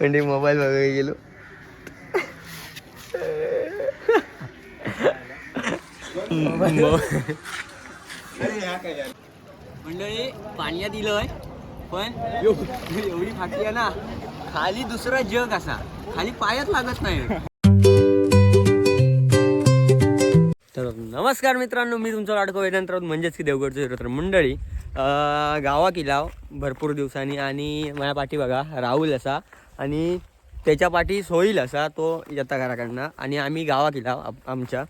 म्हणजे मोबाईल वगैरे गेलो. मंडळी पाण्यात दिलंय पण एवढी फाटली आहे ना खाली दुसरा जग असा. खाली पायात लागत नाही. तर नमस्कार मित्रांनो मी तुमचा लाडको वेदांत राऊत म्हणजेच की देवगडचं हिरो तर मंडळी गावा किल्ला भरपूर दिवसांनी आणि माझ्या पाठी बघा राहुल असा. आणि त्याच्या पाठी सोईल असा तो येता घराकडनं आणि आम्ही गावा गेला आमच्या.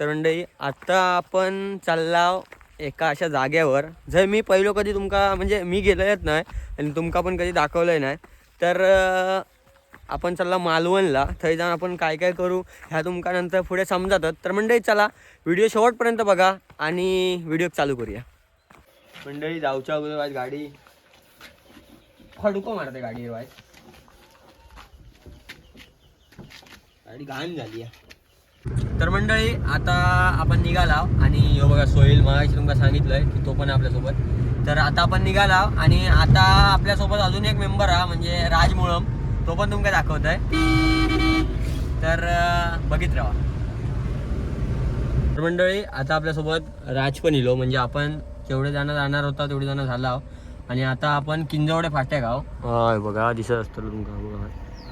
तर मंडळी आत्ता आपण चालला एका अशा जाग्यावर जर मी पहिलो कधी तुमका म्हणजे मी गेलेलंच नाही आणि तुमका पण कधी दाखवलंय नाही तर आपण चालला मालवणला. थंय जाऊन आपण काय काय करू ह्या तुमका नंतर पुढे समजातात तर मंडळी चला व्हिडिओ शेवटपर्यंत बघा आणि व्हिडिओ चालू करूया. मंडळी जाऊच्या अगोदर गाडी खडको मारते गाडी वाज गाडी घाण झाली. तर मंडळी आता आपण निघाला आणि ह्यो बघा सोहेल मगाशी तुमका सांगितलंय की तो पण आपल्यासोबत. तर आता आपण निघाला आणि आता आपल्यासोबत अजून एक मेंबर हा म्हणजे राज मुळम. तो पण तुमका दाखवत आहे तर बघित राहा. तर मंडळी आता आपल्यासोबत राज पण इलो म्हणजे आपण जेवढे जण जाणार होता तेवढे जण झाला आहो. आणि आता आपण किंजवडे फाट्या गाव होय बघा दिसत असतं तुमका बघा.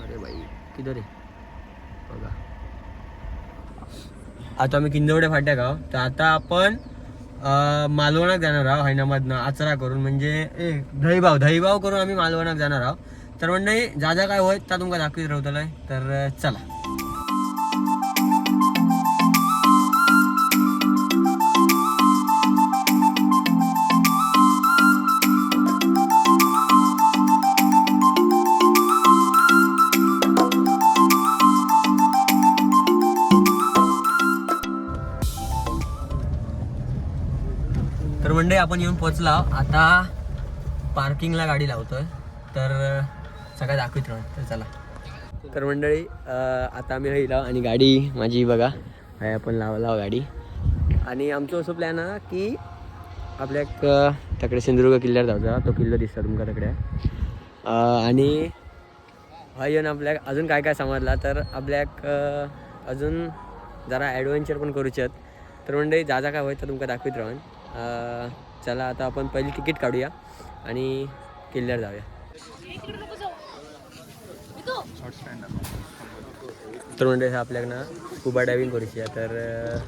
अरे बाई किधर आहे बघा आता आम्ही किंजवडे फाट्या गाव तर आता आपण मालवणाक मालवणात जाणार आहोत हैनामधनं आचरा करून. म्हणजे ए दहीभाव दहीभाव करून आम्ही मालवणात जाणार आहोत तर म्हणजे जा काय होत त्या तुमका दाखवीत राहतलंय तर चला. आपण येऊन पोचला आता पार्किंगला गाडी लावतोय. तर सगळं दाखवित राहून तर चला. तर मंडळी आता आम्ही हे आणि गाडी माझी बघा. आहे आपण लाव लाव हो गाडी. आणि आमचं असं प्लॅन आहे की आपल्या एक तकडे सिंधुदुर्ग किल्ल्यावर जाऊचा तो किल्ला दिसता तुमका तकडे. आणि हा येऊन आपल्या अजून काय काय समजला. तर आपल्या अजून जरा ॲडव्हेंचर पण करूचे आहेत तर म्हणजे जा जा काय होईल तर तुमका दाखवित राहून चला आता आपण पहिली तिकीट काढूया आणि किल्ल्यावर जाऊया. तर म्हणजे आपल्याक आपल्याकडनं स्कुबा डायविंग करूची आहे. तर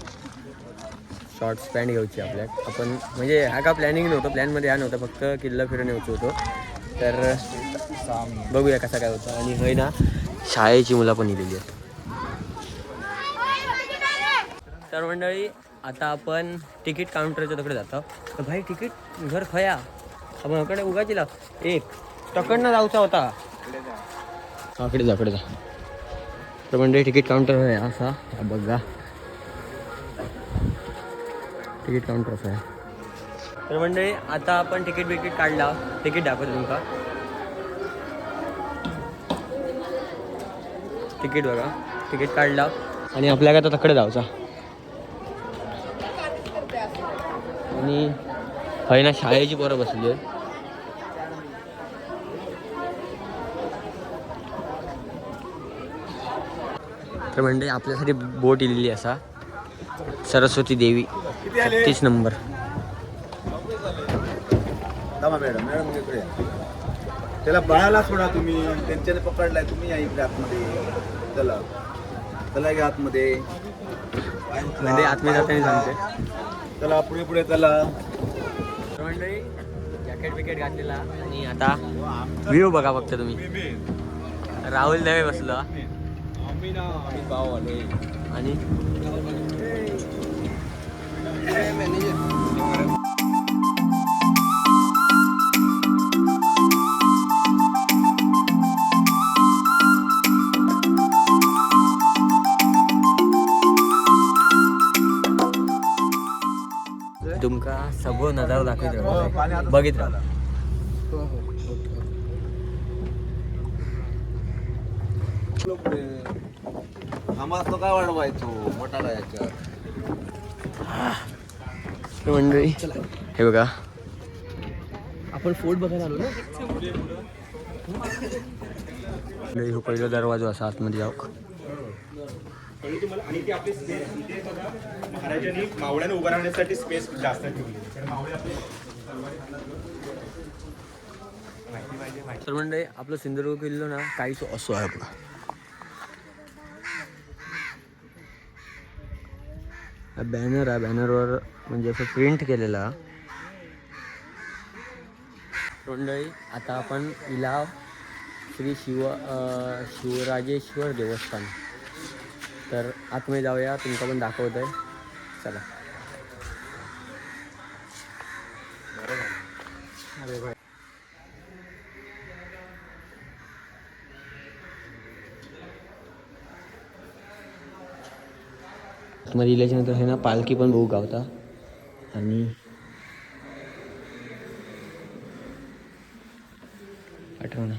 शॉर्ट पॅन्ट घ्यायची आहे आपल्याक आपण म्हणजे हा का प्लॅनिंग नव्हतं. प्लॅनमध्ये हा नव्हतं. फक्त किल्ला फिरून यायचं होतो. तर बघूया कसा काय होतं. आणि होय ना शाळेची मुलं पण इलेली आहेत. तर मंडळी आता आपण तिकीट काउंटरच्या तिकडे जातो. तर भाई तिकीट घर खया. आपण इकडे उगाची लाव. एक टकडनं जाऊचा होता. हा, इकडे जा इकडे जा. तर म्हणजे तिकीट काउंटर आहे असा. बघा. तिकीट काउंटर असा आहे. तर म्हणजे आता आपण तिकीट बिकीट काढला. तिकीट दाखवतो तुमका तिकीट बघा. तिकीट काढला. आणि आपल्याकडे आता तकडे जाऊचा. आणि हय ना शाळेची पोरं बसली आहेत. तर म्हणजे आपल्यासाठी बोट इलेली असा. सरस्वती देवी छत्तीस नंबर. मॅडम मॅडम इकडे. त्याला बाळाला सोडा तुम्ही. त्यांच्याने पकडलाय तुम्ही या इकडे आतमध्ये. चला. चला घ्या आतमध्ये. म्हणजे आतमध्ये जाताना सांगते. चला पुढे पुढे चला. मंडळी जॅकेट बिकेट घातलेला आणि आता व्ह्यू बघा फक्त तुम्ही. राहुल दवे बसलो. आणि? सगळं नजारा दाखवित बघित राहा आम्हाला तो काय वाढवायचो मोठा याच्यात मंडळी हे बघा. आपण फोर्ट बघायला आलो ना? हो पहिला दरवाजा असा आतमध्ये जाऊ. कळली तुम्हाला आणि ते आपली स्पेस इथे बघा. महाराजांनी मावळ्यानं उभं राहण्यासाठी स्पेस जास्त ठेवली. कारण मावळे आपले तर म्हणजे आपलं सिंधुदुर्ग किल्लो ना काहीच असो आहे आपला हा बॅनर आहे. बॅनरवर म्हणजे असं प्रिंट केलेला. मंडळी आता आपण इलाव श्री शिव शिवराजेश्वर देवस्थान. तर आतमध्ये जाऊया. तुमका पण दाखवत आहे. चला. आतमध्ये गेल्याच्यानंतर हे ना पालखी पण बघू गावता. आणि आठव ना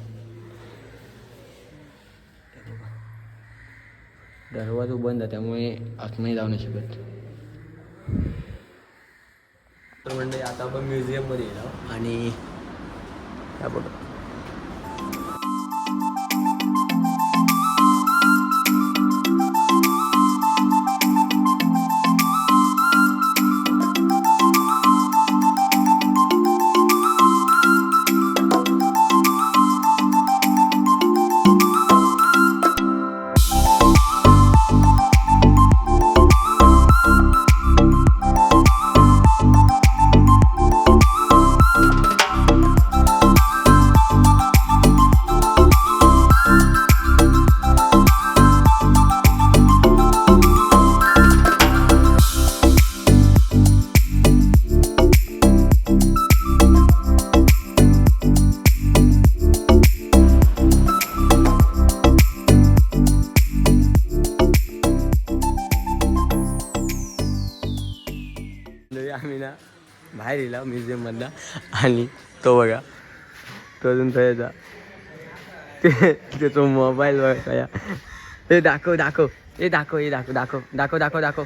दरवाजा बंद आहे नाही जाऊ नाही शकत. तर म्हणजे आता आपण म्युझियममध्ये येणार आणि ह्या आम्ही ना बाहेर येला म्युझियममधला आणि तो बघा तो अजून तो याचा. ते त्याचा मोबाईल बघा. काय हे दाखव दाखव. हे दाखव हे दाखव दाखव दाखव दाखव दाखव.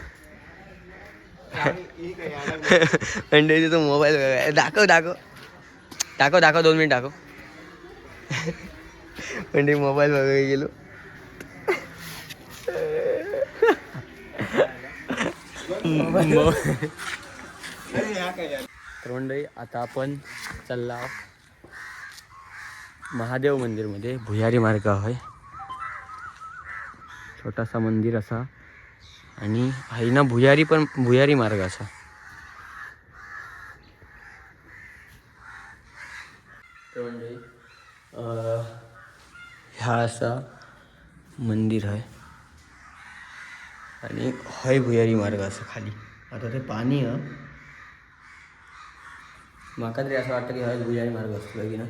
म्हणजे त्याचा मोबाईल बघा. दाखव दाखव. दाखव दाखव दोन मिनिट दाखव. म्हणजे मोबाईल बघायला गेलो. मोबाईल तर मंडळी आता आपण चालला महादेव मंदिरमध्ये भुयारी मार्ग आहे. छोटासा मंदिर असा. आणि आहे ना भुयारी पण भुयारी मार्ग असा. तर मंडळी ह्या असा मंदिर आहे. आणि हय भुयारी मार्ग असं खाली. आता ते पाणी आहे. माका तरी असं वाटतं की हय भुयारी मार्ग असतो की ना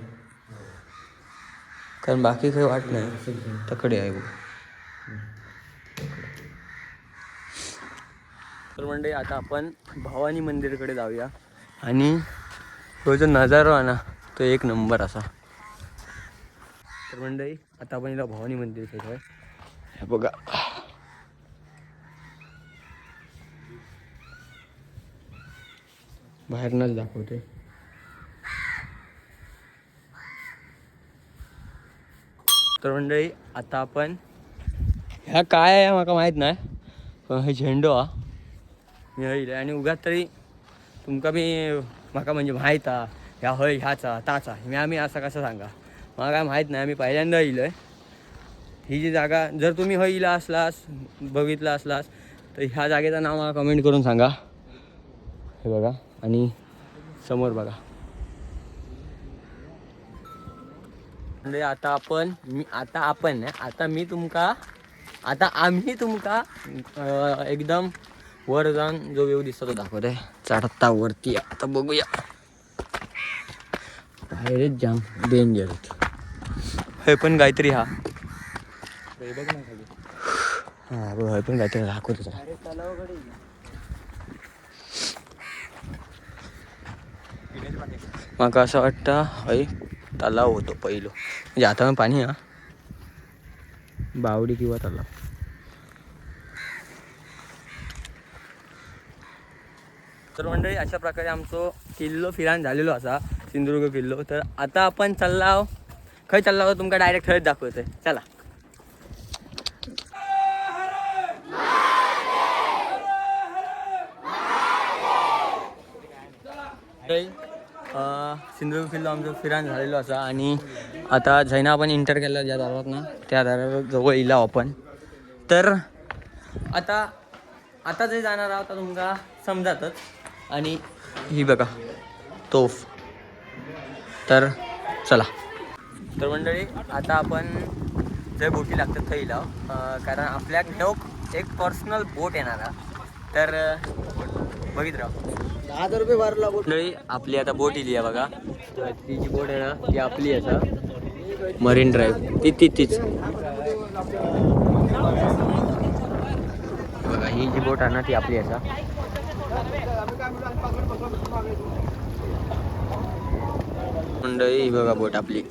कारण बाकी काही वाट नाही. तकडे आहे बघ. तर म्हणजे आता आपण भवानी मंदिरकडे जाऊया. आणि तो जो नजारा आहे ना तो एक नंबर असा. तर मंडळी आता आपण इथं भवानी मंदिर आहे हे बघा. बाहेरनंच दाखवते तर मंडळी आता आपण ह्या काय आहे माका माहीत नाही पण हे झेंडो हा. मी हयले आणि उगात तरी तुमका मी म्हाका म्हणजे माहीत हा. ह्या हय ह्याचा ताचा मी आम्ही असं कसं सांगा? मला काय माहीत नाही आम्ही पहिल्यांदा येईल ही जी जागा जर तुम्ही हय इला असलास बघितला असलास तर ह्या जागेचं नाव मला कमेंट करून सांगा. हे बघा. आणि समोर बघा. म्हणजे आता आपण मी आता आपण नाही आता मी तुमका आता आम्ही तुमका अं, एकदम वर जाऊन जो व्यू दिसतो तो दाखवत आहे चढता वरती आता बघूया. बाहेरच जाम डेंजर हे पण काहीतरी हा. हा बघ हे पण काहीतरी दाखवतो जरा माका असं वाटतं हय तलाव होतो पहिलो. म्हणजे आता पण पाणी हा. बावडी किंवा तलाव. तर मंडळी अशा प्रकारे आमचो किल्लो फिरान झालेलो असा सिंधुदुर्ग किल्लो. तर आता आपण चालला खंय चालला हो तुमका डायरेक्ट थंयच दाखवतोय. चला. सिंधुदुर्ग किल्लो आमचं फिरान झालेलो असा आणि आता जैना आपण इंटर केला ज्या दारात ना त्या दारावर जवळ इला आपण. तर आता आता जे जाणार आहोत आता तुमका समजातच. आणि ही बघा तोफ. तर चला. तर मंडळी आता आपण जे बोटी लागतात थंय लाव कारण आपल्या नेऊक एक पर्सनल बोट येणार. तर बघित राहा दहा हजार रुपये भरला मंडळी आपली आता बोट इली आहे बघा. तर ती जी बोट आहे ना ती आपली असा मरीन ड्राईव्ह. ती ती तीच. बघा ही जी बोट आहे ना ती आपली असा मंडळी ही बघा बोट आपली.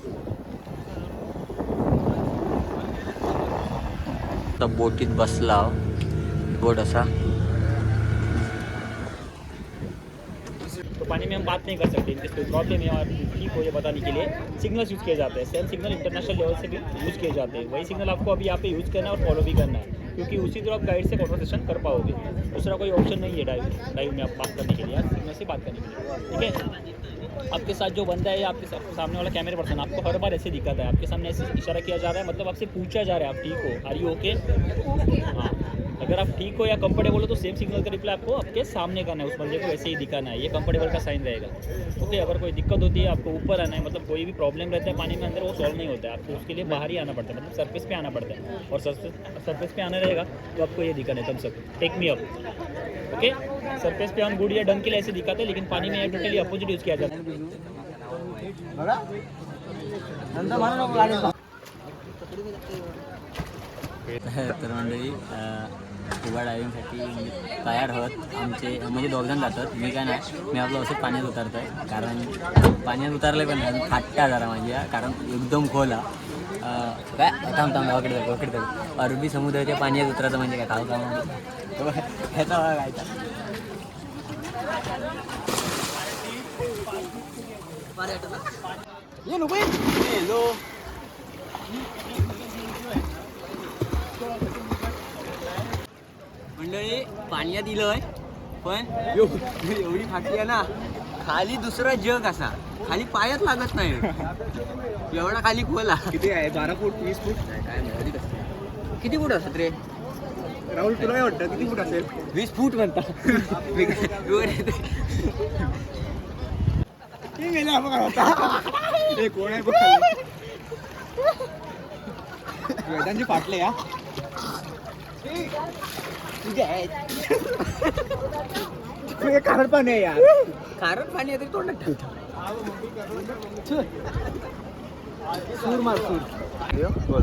बोटीत बसला बोट असा. तो में हम बात नहीं कर सकते, इनके कोई प्रॉब्लम है और ठीक हो ये बताने के लिए सिग्नल्स यूज़ किए जाते हैं। सेम सिग्नल इंटरनेशनल लेवल से भी यूज़ किए जाते हैं। वही सिग्नल आपको अभी यहाँ पे यूज़ करना है और फॉलो भी करना है, क्योंकि उसी तरह आप गाइड से कॉन्वर्सेशन कर पाओगे। दूसरा कोई ऑप्शन नहीं है डाइव डाइव में आप बात करने के लिए सिग्नल से बात करने के लिए। ठीक है? आपके साथ जो बंदा है, या आपके सामने वाला कैमरे पर्सन आपको हर बार ऐसे दिखाता है। आपके सामने ऐसे इशारा किया जा रहा है मतलब आपसे पूछा जा रहा है, आप ठीक हो? आर यू ओके हाँ। अगर आप ठीक हो या कंफर्टेबल हो तो सेम सिग्नल का रिप्लाई आपको आपके सामने करना है। उस बंदे को ऐसे ही दिखाना है। ये कंफर्टेबल का साइन रहेगा। ओके अगर कोई दिक्कत होती है, आपको ऊपर आना है मतलब कोई भी प्रॉब्लम रहता है, पानी में अंदर, वो सॉल्व नहीं होता है। आपको उसके लिए बाहर ही आना पड़ता है मतलब सरफेस पे आना पड़ता है। और सरफेस सरफेस पे आना रहेगा तो आपको ये दिखाना है तब सब take me up okay? Surface pay on good या के लिए ऐसे दिखाते हैं लेकिन पानी में टोटली अपोजिट यूज़ किया जाता है। तर मंडळी स्कुबा डायव्हिंगसाठी म्हणजे तयार आहोत. आमचे म्हणजे दोघजण जातात. मी काय नाही. मी आपलं असं पाण्यात उतरतो आहे कारण पाण्यात उतरले पण नाही फाटत्या जरा माझ्या कारण एकदम खोल हा. काय? थांब थांब वकडे जाऊ वकडे जाऊ अरबी समुद्राच्या पाण्यात उतरायचं म्हणजे काय? खाऊ का ह्याचा काय ये नको येलो मंडळी पाण्यात इलोय पण एव- एवढी फाटली आहे ना. खाली दुसरा जग असा. खाली पायच लागत नाही. एवढा खाली खोला किती आहे? बारा फूट वीस फूट? काय माहिती. किती फूट असत रे? राहुल तुला काय वाटतं? किती फूट असेल? वीस फूट म्हणता. कोण आहे वेदांची फाटले या हे कारण पण आहे यार. कारण पाणी आहे तरी तोंडात ठेवतो सूर मार सूर. बोल.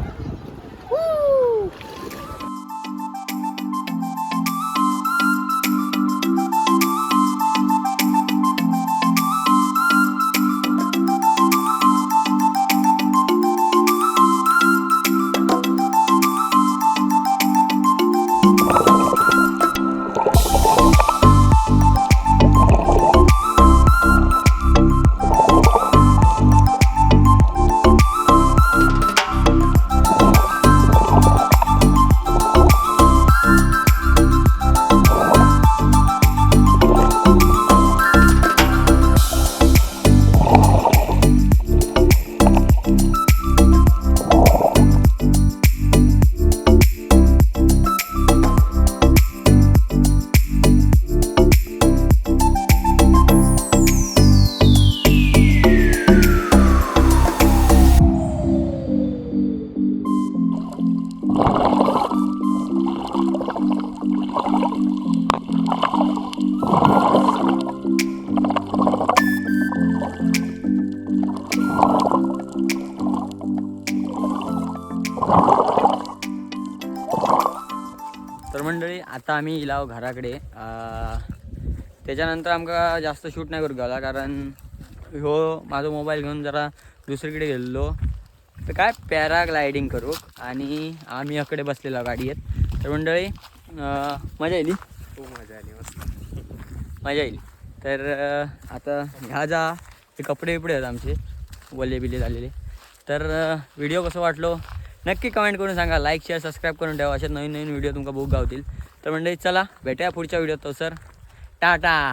मंडळी आता आम्ही इलाव घराकडे. त्याच्यानंतर आमका जास्त शूट नाही करू गेला कारण ह्यो माझा मोबाईल घेऊन जरा दुसरीकडे गेलेलो. तर काय पॅराग्लायडिंग करू आणि आम्ही अकडे बसलेलो गाडीत तर मंडळी मजा येईल खूप मजा आली मस्त. मजा येईल तर आता ह्या जा हे कपडे बिपडे आहेत आमचे वल्ले बिल्ले झालेले. तर व्हिडिओ कसं वाटलो? नक्की कमेंट करून सांगा. लाईक शेअर सबस्क्राईब करून ठेवा. अशा नवीन नवीन व्हिडिओ तुमका बघू गावतील. तर म्हणजे चला भेटूया पुढच्या व्हिडिओत तो सर. टाटा!